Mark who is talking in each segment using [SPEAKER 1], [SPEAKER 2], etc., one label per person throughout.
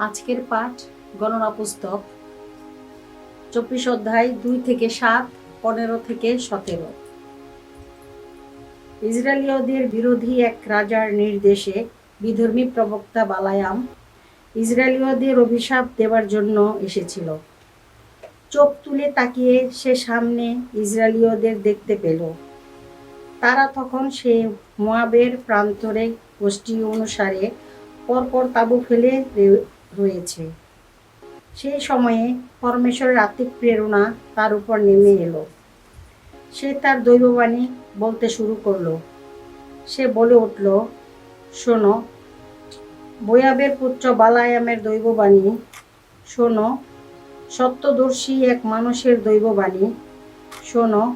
[SPEAKER 1] আজকের পাঠ, গণনা পুস্তক, চব্বিশ অধ্যায় দুই থেকে সাত, পনেরো থেকে সতেরো। ইসরায়েলীয়দের বিরোধী এক রাজার নির্দেশে বিধর্মী প্রবক্তা বালায়াম ইসরায়েলীয়দের অভিশাপ দেওয়ার জন্য এসেছিল। চোখ তুলে তাকিয়ে সে সামনে ইসরায়েলীয়দের দেখতে পেল। তারা তখন সে মোয়াবের প্রান্তরে গোষ্ঠী অনুসারে পরপর তাঁবু ফেলে রয়েছে। সেই সময়ে পরমেশ্বরের আত্মিক প্রেরণা তার উপর নেমে এলো। সে তার দৈববাণী বলতে শুরু করল। সে বলে উঠল, শোনো বয়াবের পুত্র বালায়ামের দৈববাণী। শোনো, সত্যদর্শী এক মানুষের দৈববাণী। শোনো,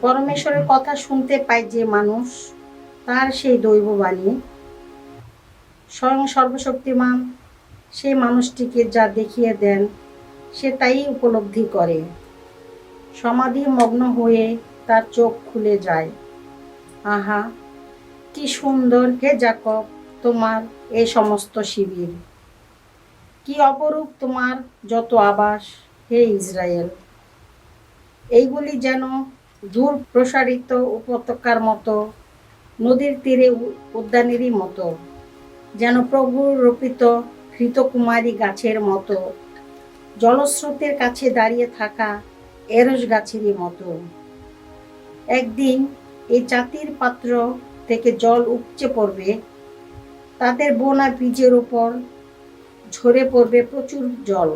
[SPEAKER 1] পরমেশ্বরের কথা শুনতে পায় যে মানুষ, তার সেই দৈববাণী। স্বয়ং সর্বশক্তিমান সেই মানুষটিকে যা দেখিয়ে দেন, সে তাই উপলব্ধি করে। সমাধি মগ্ন হয়ে তার চোখ খুলে যায়। আহা, কি সুন্দর হে জাকব তোমার এ সমস্ত শিবির। কি অপরূপ তোমার যত আবাস হে ইসরায়েল। এইগুলি যেন দূর প্রসারিত উপত্যকার মতো, নদীর তীরে উদ্যানেরই মতো, যেন প্রভুর রোপিত ঘৃতকুমারী গাছের মতো, জলস্রোতের কাছে দাঁড়িয়ে থাকা এরস গাছেরই মতো। একদিন এই জাতির পাত্র থেকে জল উপচে পড়বে, তাদের বোনা বীজের ওপর ঝরে পড়বে প্রচুর জল।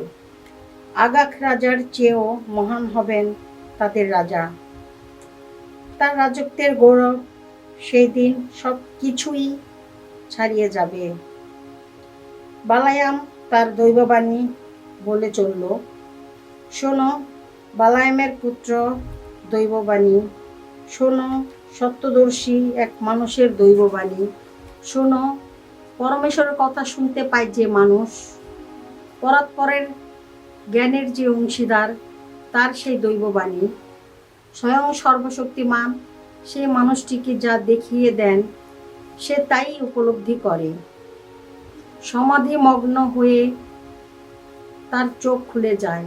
[SPEAKER 1] আগাখ রাজার চেয়েও মহান হবেন তাদের রাজা। তার রাজত্বের গৌরব সেই দিন সব কিছুই ছাড়িয়ে যাবে। বালায়াম তার দৈববাণী বলে চলল। শোনো, বালায়ামের পুত্র দৈববাণী। শোনো, সত্যদর্শী এক মানুষের দৈববাণী। শোনো পরমেশ্বরের কথা শুনতে পায় যে মানুষ, পরাৎপরের জ্ঞানের যে অংশীদার, তার সেই দৈববাণী। স্বয়ং সর্বশক্তিমান সেই মানুষটিকে যা দেখিয়ে দেন, সে তাই উপলব্ধি করে। সমাধি মগ্ন হয়ে তার চোখ খুলে যায়।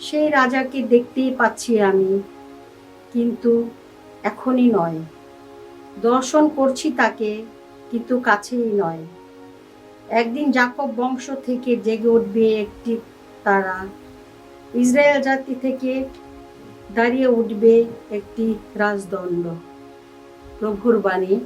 [SPEAKER 1] সেই রাজাকে দেখতেই পাচ্ছি আমি, কিন্তু এখনই নয়। দর্শন করছি তাকে, কিন্তু কাছেই নয়। একদিন জাকব বংশ থেকে জেগে উঠবে একটি তারা। ইসরায়েল জাতি থেকে দাঁড়িয়ে উঠবে একটি রাজদণ্ড। প্রভুর বাণী।